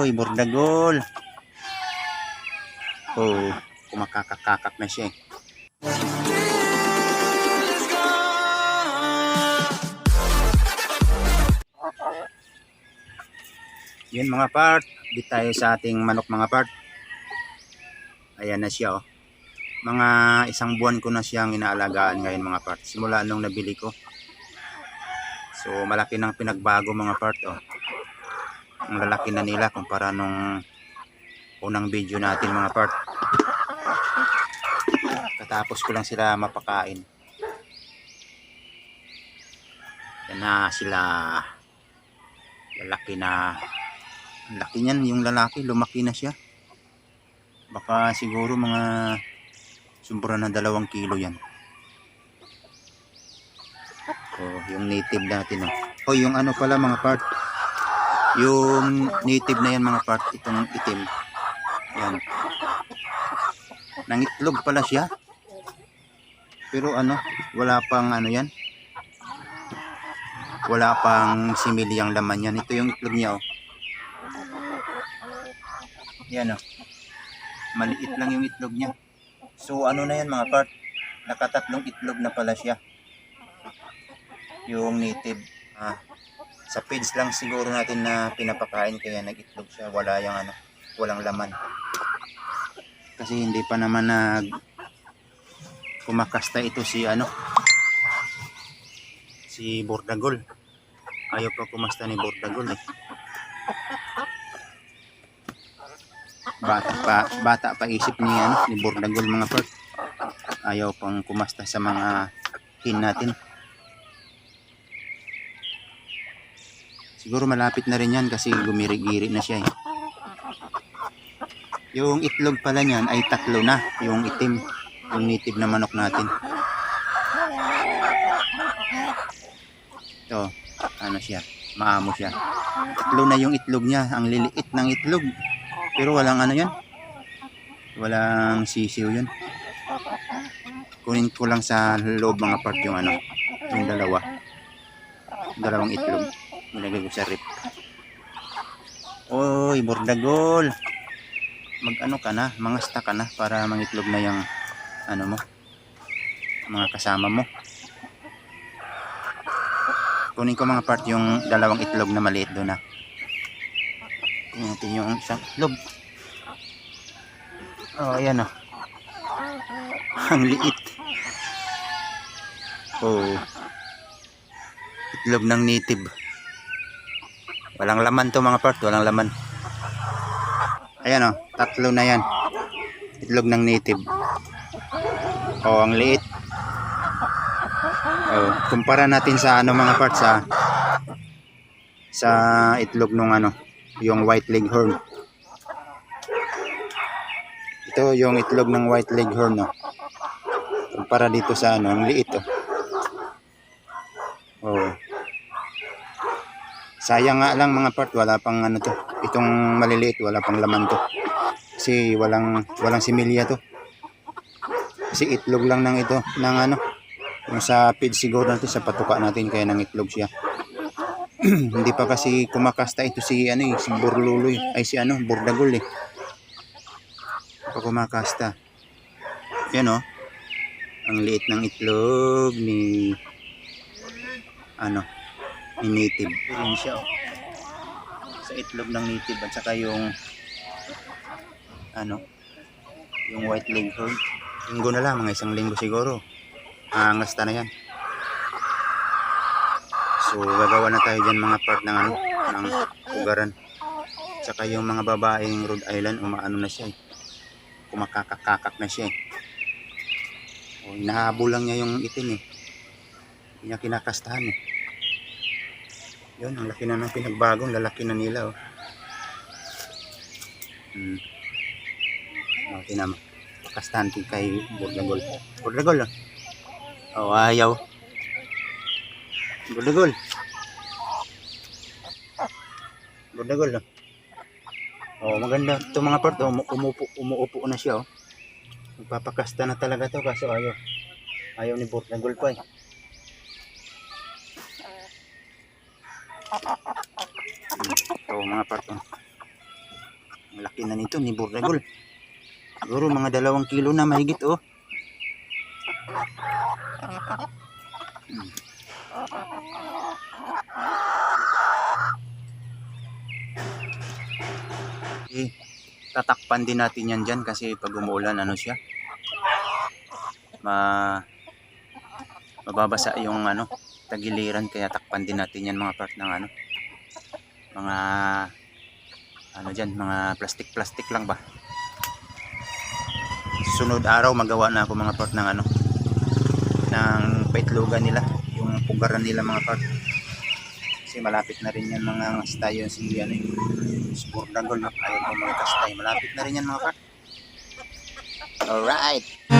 Oy, bordagol. Oh, kumakakakakak na siya eh. Yun mga part, di tayo sa ating manok mga part. Ayan na siya oh. Mga isang buwan ko na siyang inaalagaan ngayon mga part. Simula nung nabili ko. So malaki ng pinagbago mga part oh. Ang lalaki na nila kumpara nung unang video natin mga part. Katapos ko lang sila mapakain. Yan na sila. Lalaki na. Ang laki niyan yung lalaki. Lumaki na siya. Baka siguro mga sumbra na dalawang kilo yan. Oh, yung native natin oh. Oh, yung ano pala mga part. Yung native na yan mga part, itong itim. Yan. Nangitlog pala siya. Pero ano, wala pang ano yan. Wala pang similyang laman yan. Ito yung itlog niya oh. Yan oh. Maliit lang yung itlog niya. So ano na yan mga part? Nakatatlong itlog na pala siya. Yung native. Ah, sa feeds lang siguro natin na pinapakain kaya nag-itlog siya. Wala yung ano, walang laman. Kasi hindi pa naman nag kumakasta ito si ano si Bordagol. Ayaw pa kumasta ni Bordagol eh. Bata pa bata pa isip ni ano ni Bordagol mga part. Ayaw pang kumasta sa mga hin natin. Siguro malapit na rin yan kasi gumiri-giri na siya eh. Yung itlog pala niyan ay tatlo na. Yung itim. Yung native na manok natin. Ito. Ano siya. Maamo siya. Tatlo na yung itlog niya. Ang liliit ng itlog. Pero walang ano yan. Walang sisiw yun. Kunin ko lang sa loob mga part yung ano. Yung dalawa. Dalawang itlog. Nilagay ko sa rip. Oy bordagol. Mag ano ka na? Mangasta ka na para mangitlog na yung ano mo? Mga kasama mo. Kunin ko mga part yung dalawang itlog na maliit doon na tingnan natin yung isang itlog. Oh ayan oh. Ang liit. Oh itlog ng native Walang laman to mga part, walang laman. Ayan oh, tatlo na yan. Itlog ng native. Oh, ang liit. Oh, kumpara natin sa ano mga part sa sa itlog nung ano, yung white leghorn. Ito yung itlog ng white leghorn no. Kumpara dito sa ano, ang liit oh. Oh. Sayang nga lang mga part, wala pang ano to. Itong maliliit, wala pang laman to. Kasi walang walang similya to. Kasi itlog lang ng ito, ng ano. Yung sa feed siguro natin sa patuka natin kaya nang itlog siya. Hindi pa kasi kumakasta ito si ano eh, si Burluloy, ay si ano, Bordagol eh. Pa kumakasta. Yan oh. Ang liit ng itlog ni ano, ni native rin siya oh. sa itlog ng native at saka yung ano yung white leghorn linggo na lang mga isang linggo siguro. Angasta na yan. So gagawa na tayo dyan mga part ng ano ng ugaran. Saka yung mga babaeng Rhode Island umaano na siya eh. Kumakakakakak na siya eh. O, hinahabol lang niya yung itim eh. Hindi niya kinakastahan eh yun, ang laki na ng pinagbago, lalaki na nila oh. Hmm. Okay naman. Pakastahan ko kay Bordagol. Bordagol oh. Oh, ayaw. Bordagol. Bordagol oh. Oh, maganda. Ito mga part, oh, umuupo, umuupo na siya oh. Magpapakasta na talaga to kaso ayaw. Ayaw ni Bordagol pa eh. So mga part oh. Ang laki na nito ni Burdagol. Siguro mga dalawang kilo na mahigit oh. Hmm. Eh, tatakpan din natin yan dyan kasi pag umuulan ano siya ma mababasa yung ano tagiliran kaya takpan din natin yan mga part ng ano mga ano dyan mga plastic plastic lang ba? Sunod araw magawa na ako mga part ng ano ng paitlugan nila yung pugaran nila mga part. Kasi malapit na rin yan mga stayo si ano yung sport na ayaw ko mga kastay malapit na rin yan mga part. Alright